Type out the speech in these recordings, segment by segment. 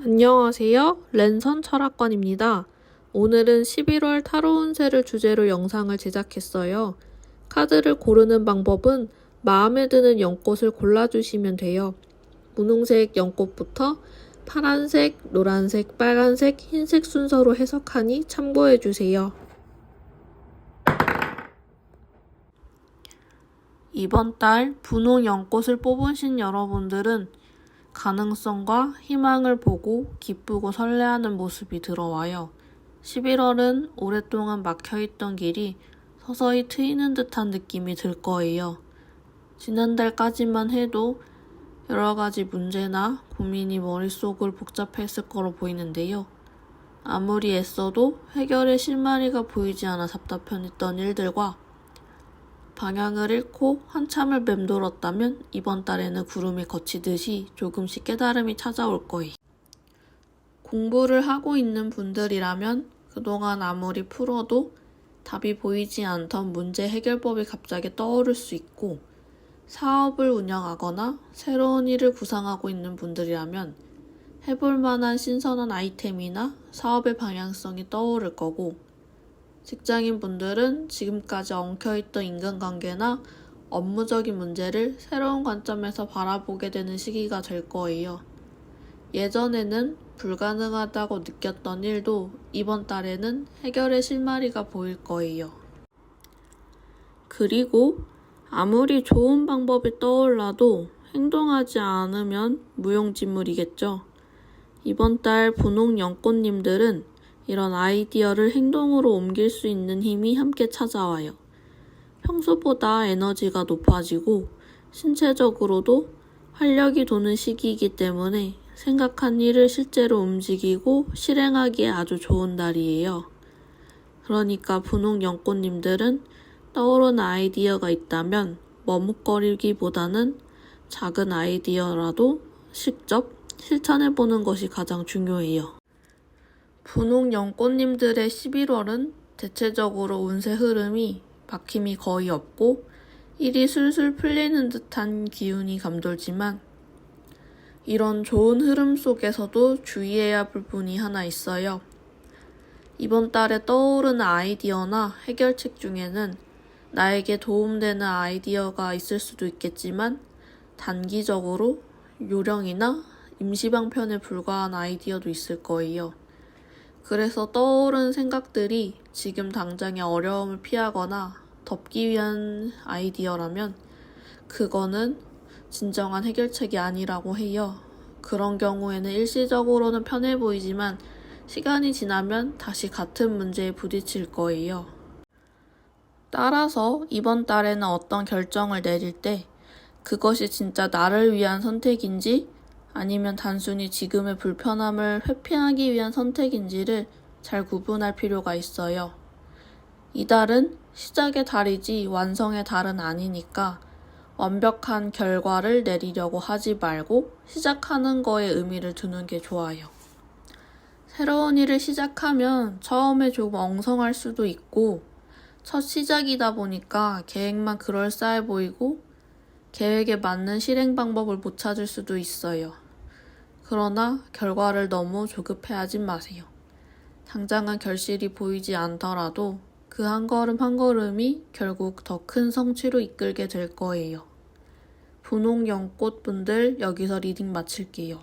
안녕하세요. 랜선 철학관입니다. 오늘은 11월 타로 운세를 주제로 영상을 제작했어요. 카드를 고르는 방법은 마음에 드는 연꽃을 골라주시면 돼요. 분홍색 연꽃부터 파란색, 노란색, 빨간색, 흰색 순서로 해석하니 참고해주세요. 이번 달 분홍 연꽃을 뽑으신 여러분들은 가능성과 희망을 보고 기쁘고 설레하는 모습이 들어와요. 11월은 오랫동안 막혀있던 길이 서서히 트이는 듯한 느낌이 들 거예요. 지난달까지만 해도 여러 가지 문제나 고민이 머릿속을 복잡했을 거로 보이는데요. 아무리 애써도 해결의 실마리가 보이지 않아 답답했던 일들과 방향을 잃고 한참을 맴돌았다면 이번 달에는 구름이 걷히듯이 조금씩 깨달음이 찾아올 거예요. 공부를 하고 있는 분들이라면 그동안 아무리 풀어도 답이 보이지 않던 문제 해결법이 갑자기 떠오를 수 있고 사업을 운영하거나 새로운 일을 구상하고 있는 분들이라면 해볼 만한 신선한 아이템이나 사업의 방향성이 떠오를 거고 직장인 분들은 지금까지 엉켜있던 인간관계나 업무적인 문제를 새로운 관점에서 바라보게 되는 시기가 될 거예요. 예전에는 불가능하다고 느꼈던 일도 이번 달에는 해결의 실마리가 보일 거예요. 그리고 아무리 좋은 방법이 떠올라도 행동하지 않으면 무용지물이겠죠. 이번 달 분홍 연꽃님들은 이런 아이디어를 행동으로 옮길 수 있는 힘이 함께 찾아와요. 평소보다 에너지가 높아지고 신체적으로도 활력이 도는 시기이기 때문에 생각한 일을 실제로 움직이고 실행하기에 아주 좋은 달이에요. 그러니까 분홍 연꽃님들은 떠오르는 아이디어가 있다면 머뭇거리기보다는 작은 아이디어라도 직접 실천해보는 것이 가장 중요해요. 분홍 연 꽃님들의 11월은 대체적으로 운세 흐름이 막힘이 거의 없고 일이 술술 풀리는 듯한 기운이 감돌지만 이런 좋은 흐름 속에서도 주의해야 할 부분이 하나 있어요. 이번 달에 떠오르는 아이디어나 해결책 중에는 나에게 도움되는 아이디어가 있을 수도 있겠지만 단기적으로 요령이나 임시방편에 불과한 아이디어도 있을 거예요. 그래서 떠오른 생각들이 지금 당장의 어려움을 피하거나 덮기 위한 아이디어라면 그거는 진정한 해결책이 아니라고 해요. 그런 경우에는 일시적으로는 편해 보이지만 시간이 지나면 다시 같은 문제에 부딪힐 거예요. 따라서 이번 달에는 어떤 결정을 내릴 때 그것이 진짜 나를 위한 선택인지 아니면 단순히 지금의 불편함을 회피하기 위한 선택인지를 잘 구분할 필요가 있어요. 이달은 시작의 달이지 완성의 달은 아니니까 완벽한 결과를 내리려고 하지 말고 시작하는 거에 의미를 두는 게 좋아요. 새로운 일을 시작하면 처음에 조금 엉성할 수도 있고 첫 시작이다 보니까 계획만 그럴싸해 보이고 계획에 맞는 실행 방법을 못 찾을 수도 있어요. 그러나 결과를 너무 조급해하지 마세요. 당장은 결실이 보이지 않더라도 그 한 걸음 한 걸음이 결국 더 큰 성취로 이끌게 될 거예요. 분홍 연꽃 분들 여기서 리딩 마칠게요.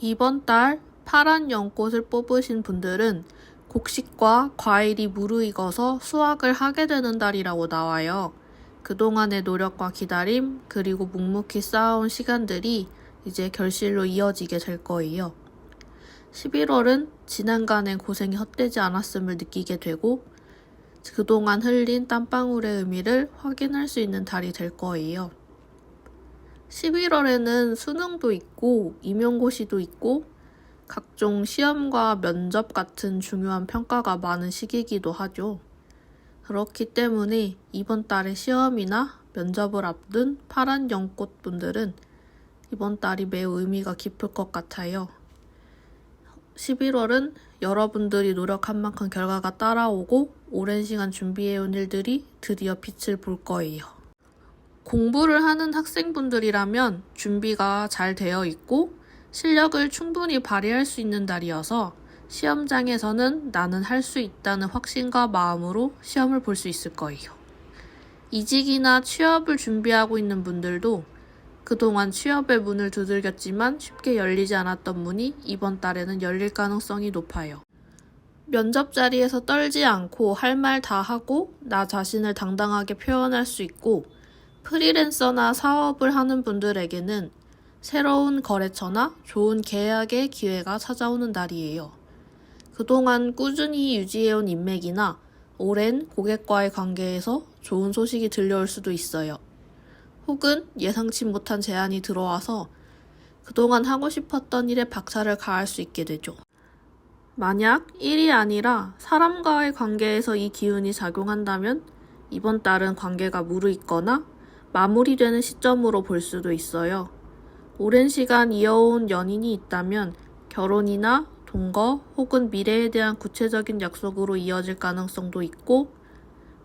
이번 달 파란 연꽃을 뽑으신 분들은 곡식과 과일이 무르익어서 수확을 하게 되는 달이라고 나와요. 그동안의 노력과 기다림, 그리고 묵묵히 쌓아온 시간들이 이제 결실로 이어지게 될 거예요. 11월은 지난간의 고생이 헛되지 않았음을 느끼게 되고, 그동안 흘린 땀방울의 의미를 확인할 수 있는 달이 될 거예요. 11월에는 수능도 있고, 임용고시도 있고, 각종 시험과 면접 같은 중요한 평가가 많은 시기이기도 하죠. 그렇기 때문에 이번 달에 시험이나 면접을 앞둔 파란 연꽃 분들은 이번 달이 매우 의미가 깊을 것 같아요. 11월은 여러분들이 노력한 만큼 결과가 따라오고 오랜 시간 준비해온 일들이 드디어 빛을 볼 거예요. 공부를 하는 학생분들이라면 준비가 잘 되어 있고 실력을 충분히 발휘할 수 있는 날이어서 시험장에서는 나는 할 수 있다는 확신과 마음으로 시험을 볼 수 있을 거예요. 이직이나 취업을 준비하고 있는 분들도 그동안 취업의 문을 두들겼지만 쉽게 열리지 않았던 문이 이번 달에는 열릴 가능성이 높아요. 면접 자리에서 떨지 않고 할 말 다 하고 나 자신을 당당하게 표현할 수 있고 프리랜서나 사업을 하는 분들에게는 새로운 거래처나 좋은 계약의 기회가 찾아오는 날이에요. 그동안 꾸준히 유지해온 인맥이나 오랜 고객과의 관계에서 좋은 소식이 들려올 수도 있어요. 혹은 예상치 못한 제안이 들어와서 그동안 하고 싶었던 일에 박차를 가할 수 있게 되죠. 만약 일이 아니라 사람과의 관계에서 이 기운이 작용한다면 이번 달은 관계가 무르익거나 마무리되는 시점으로 볼 수도 있어요. 오랜 시간 이어온 연인이 있다면 결혼이나 동거 혹은 미래에 대한 구체적인 약속으로 이어질 가능성도 있고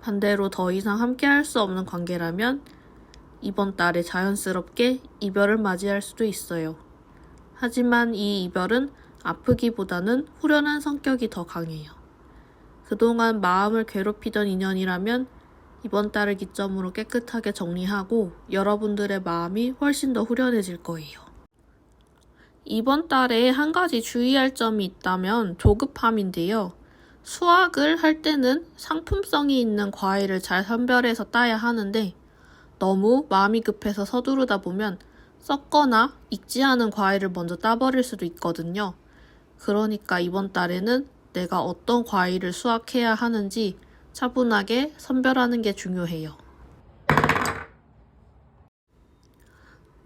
반대로 더 이상 함께 할 수 없는 관계라면 이번 달에 자연스럽게 이별을 맞이할 수도 있어요. 하지만 이 이별은 아프기보다는 후련한 성격이 더 강해요. 그동안 마음을 괴롭히던 인연이라면 이번 달을 기점으로 깨끗하게 정리하고 여러분들의 마음이 훨씬 더 후련해질 거예요. 이번 달에 한 가지 주의할 점이 있다면 조급함인데요. 수학을 할 때는 상품성이 있는 과일을 잘 선별해서 따야 하는데 너무 마음이 급해서 서두르다 보면 썩거나 익지 않은 과일을 먼저 따버릴 수도 있거든요. 그러니까 이번 달에는 내가 어떤 과일을 수확해야 하는지 차분하게 선별하는 게 중요해요.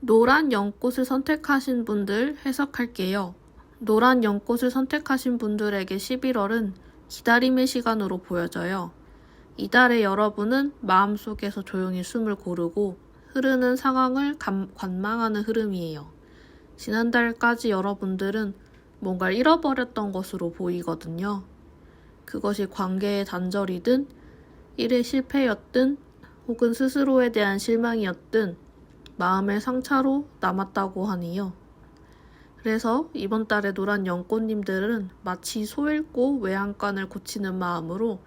노란 연꽃을 선택하신 분들 해석할게요. 노란 연꽃을 선택하신 분들에게 11월은 기다림의 시간으로 보여져요. 이달에 여러분은 마음속에서 조용히 숨을 고르고 흐르는 상황을 감- 관망하는 흐름이에요. 지난달까지 여러분들은 뭔가를 잃어버렸던 것으로 보이거든요. 그것이 관계의 단절이든 일의 실패였든 혹은 스스로에 대한 실망이었든 마음의 상처로 남았다고 하네요. 그래서 이번 달에 노란 연꽃님들은 마치 소 잃고 외양간을 고치는 마음으로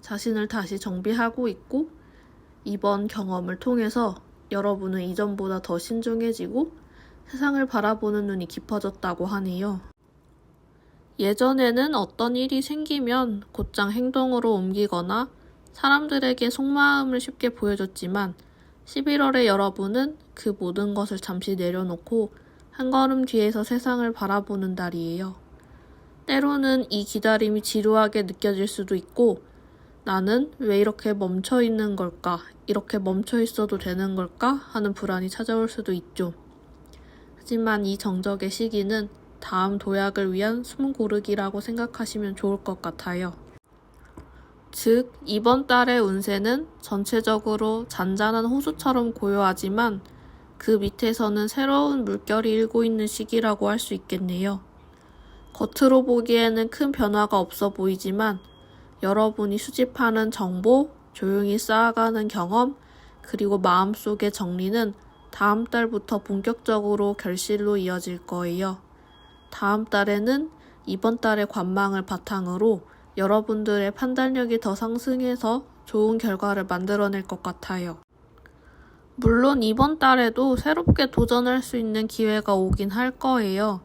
자신을 다시 정비하고 있고 이번 경험을 통해서 여러분은 이전보다 더 신중해지고 세상을 바라보는 눈이 깊어졌다고 하네요. 예전에는 어떤 일이 생기면 곧장 행동으로 옮기거나 사람들에게 속마음을 쉽게 보여줬지만 11월에 여러분은 그 모든 것을 잠시 내려놓고 한 걸음 뒤에서 세상을 바라보는 달이에요. 때로는 이 기다림이 지루하게 느껴질 수도 있고 나는 왜 이렇게 멈춰 있는 걸까? 이렇게 멈춰 있어도 되는 걸까? 하는 불안이 찾아올 수도 있죠. 하지만 이 정적의 시기는 다음 도약을 위한 숨 고르기라고 생각하시면 좋을 것 같아요. 즉, 이번 달의 운세는 전체적으로 잔잔한 호수처럼 고요하지만 그 밑에서는 새로운 물결이 일고 있는 시기라고 할 수 있겠네요. 겉으로 보기에는 큰 변화가 없어 보이지만 여러분이 수집하는 정보, 조용히 쌓아가는 경험, 그리고 마음속의 정리는 다음 달부터 본격적으로 결실로 이어질 거예요. 다음 달에는 이번 달의 관망을 바탕으로 여러분들의 판단력이 더 상승해서 좋은 결과를 만들어낼 것 같아요. 물론 이번 달에도 새롭게 도전할 수 있는 기회가 오긴 할 거예요.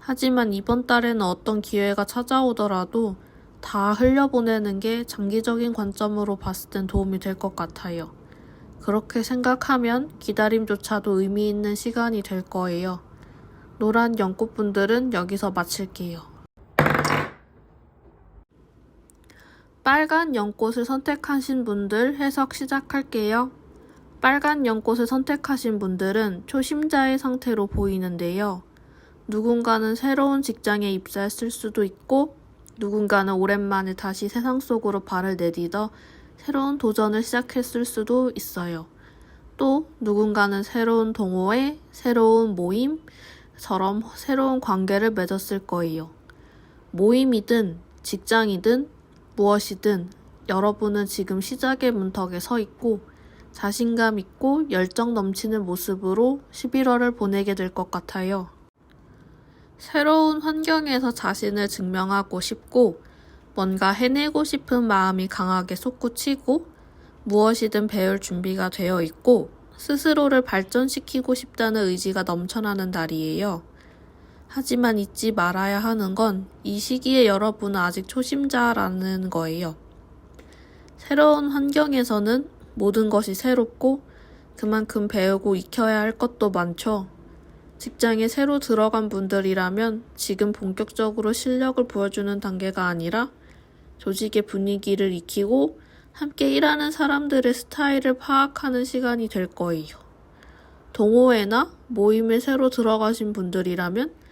하지만 이번 달에는 어떤 기회가 찾아오더라도 다 흘려보내는 게 장기적인 관점으로 봤을 땐 도움이 될 것 같아요. 그렇게 생각하면 기다림조차도 의미 있는 시간이 될 거예요. 노란 연꽃분들은 여기서 마칠게요. 빨간 연꽃을 선택하신 분들 해석 시작할게요. 빨간 연꽃을 선택하신 분들은 초심자의 상태로 보이는데요. 누군가는 새로운 직장에 입사했을 수도 있고, 누군가는 오랜만에 다시 세상 속으로 발을 내디뎌 새로운 도전을 시작했을 수도 있어요. 또 누군가는 새로운 동호회, 새로운 모임처럼 새로운 관계를 맺었을 거예요. 모임이든 직장이든 무엇이든 여러분은 지금 시작의 문턱에 서 있고 자신감 있고 열정 넘치는 모습으로 11월을 보내게 될 것 같아요. 새로운 환경에서 자신을 증명하고 싶고 뭔가 해내고 싶은 마음이 강하게 솟구치고 무엇이든 배울 준비가 되어 있고 스스로를 발전시키고 싶다는 의지가 넘쳐나는 달이에요. 하지만 잊지 말아야 하는 건 이 시기에 여러분은 아직 초심자라는 거예요. 새로운 환경에서는 모든 것이 새롭고 그만큼 배우고 익혀야 할 것도 많죠. 직장에 새로 들어간 분들이라면 지금 본격적으로 실력을 보여주는 단계가 아니라 조직의 분위기를 익히고 함께 일하는 사람들의 스타일을 파악하는 시간이 될 거예요. 동호회나 모임에 새로 들어가신 분들이라면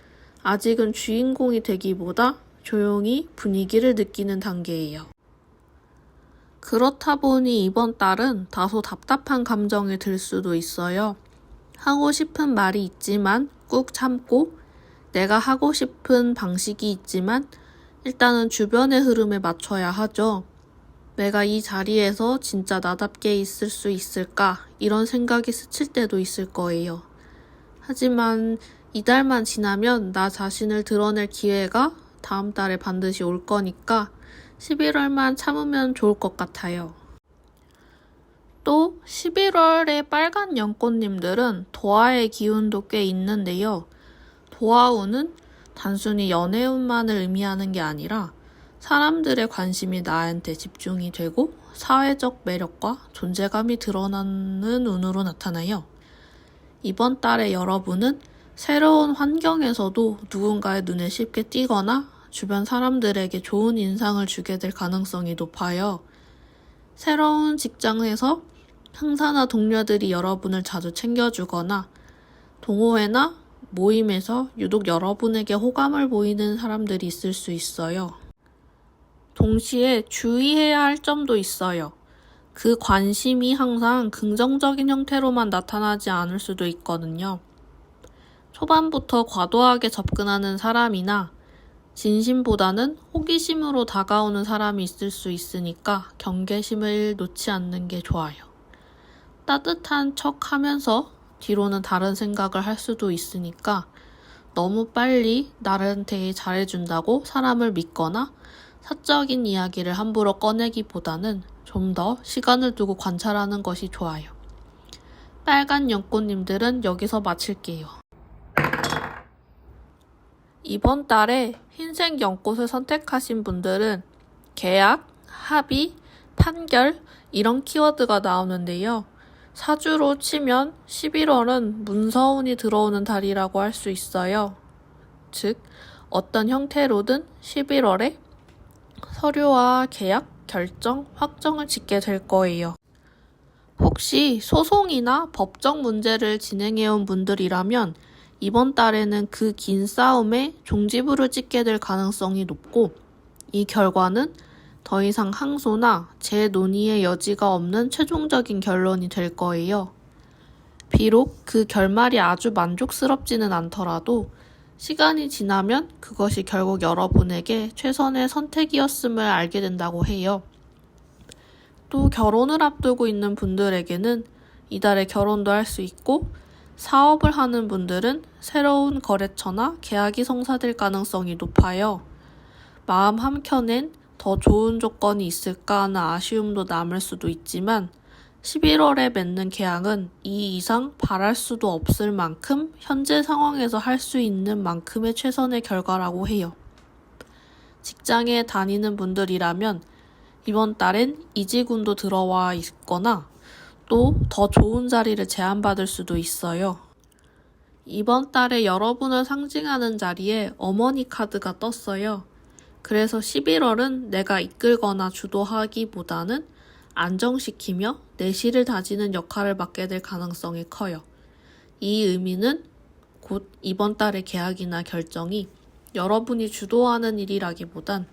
아직은 주인공이 되기보다 조용히 분위기를 느끼는 단계예요. 그렇다 보니 이번 달은 다소 답답한 감정이 들 수도 있어요. 하고 싶은 말이 있지만 꾹 참고 내가 하고 싶은 방식이 있지만 일단은 주변의 흐름에 맞춰야 하죠. 내가 이 자리에서 진짜 나답게 있을 수 있을까? 이런 생각이 스칠 때도 있을 거예요. 하지만 이달만 지나면 나 자신을 드러낼 기회가 다음 달에 반드시 올 거니까 11월만 참으면 좋을 것 같아요. 또 11월의 빨간 연꽃님들은 도화의 기운도 꽤 있는데요. 도화운은 단순히 연애운만을 의미하는 게 아니라 사람들의 관심이 나한테 집중이 되고 사회적 매력과 존재감이 드러나는 운으로 나타나요. 이번 달에 여러분은 새로운 환경에서도 누군가의 눈에 쉽게 띄거나 주변 사람들에게 좋은 인상을 주게 될 가능성이 높아요. 새로운 직장에서 상사나 동료들이 여러분을 자주 챙겨주거나 동호회나 모임에서 유독 여러분에게 호감을 보이는 사람들이 있을 수 있어요. 동시에 주의해야 할 점도 있어요. 그 관심이 항상 긍정적인 형태로만 나타나지 않을 수도 있거든요. 초반부터 과도하게 접근하는 사람이나 진심보다는 호기심으로 다가오는 사람이 있을 수 있으니까 경계심을 놓지 않는 게 좋아요. 따뜻한 척 하면서 뒤로는 다른 생각을 할 수도 있으니까 너무 빨리 나한테 잘해준다고 사람을 믿거나 사적인 이야기를 함부로 꺼내기보다는 좀 더 시간을 두고 관찰하는 것이 좋아요. 빨간 연꽃님들은 여기서 마칠게요. 이번 달에 흰색 연꽃을 선택하신 분들은 계약, 합의, 판결 이런 키워드가 나오는데요. 사주로 치면 11월은 문서운이 들어오는 달이라고 할 수 있어요. 즉, 어떤 형태로든 11월에 서류와 계약, 결정, 확정을 짓게 될 거예요. 혹시 소송이나 법적 문제를 진행해온 분들이라면 이번 달에는 그 긴 싸움에 종지부를 찍게 될 가능성이 높고 이 결과는 더 이상 항소나 재논의의 여지가 없는 최종적인 결론이 될 거예요. 비록 그 결말이 아주 만족스럽지는 않더라도 시간이 지나면 그것이 결국 여러분에게 최선의 선택이었음을 알게 된다고 해요. 또 결혼을 앞두고 있는 분들에게는 이달에 결혼도 할 수 있고 사업을 하는 분들은 새로운 거래처나 계약이 성사될 가능성이 높아요. 마음 한켠엔 더 좋은 조건이 있을까 하는 아쉬움도 남을 수도 있지만 11월에 맺는 계약은 이 이상 바랄 수도 없을 만큼 현재 상황에서 할 수 있는 만큼의 최선의 결과라고 해요. 직장에 다니는 분들이라면 이번 달엔 이직운도 들어와 있거나 또 더 좋은 자리를 제안받을 수도 있어요. 이번 달에 여러분을 상징하는 자리에 어머니 카드가 떴어요. 그래서 11월은 내가 이끌거나 주도하기보다는 안정시키며 내실을 다지는 역할을 맡게 될 가능성이 커요. 이 의미는 곧 이번 달의 계약이나 결정이 여러분이 주도하는 일이라기보단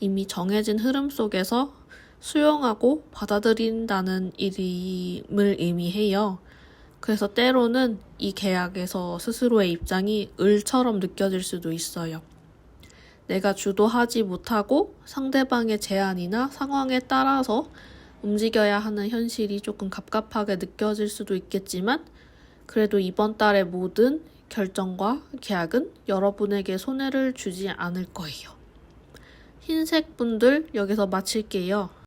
이미 정해진 흐름 속에서 수용하고 받아들인다는 일임을 의미해요. 그래서 때로는 이 계약에서 스스로의 입장이 을처럼 느껴질 수도 있어요. 내가 주도하지 못하고 상대방의 제안이나 상황에 따라서 움직여야 하는 현실이 조금 갑갑하게 느껴질 수도 있겠지만 그래도 이번 달의 모든 결정과 계약은 여러분에게 손해를 주지 않을 거예요. 흰색 분들 여기서 마칠게요.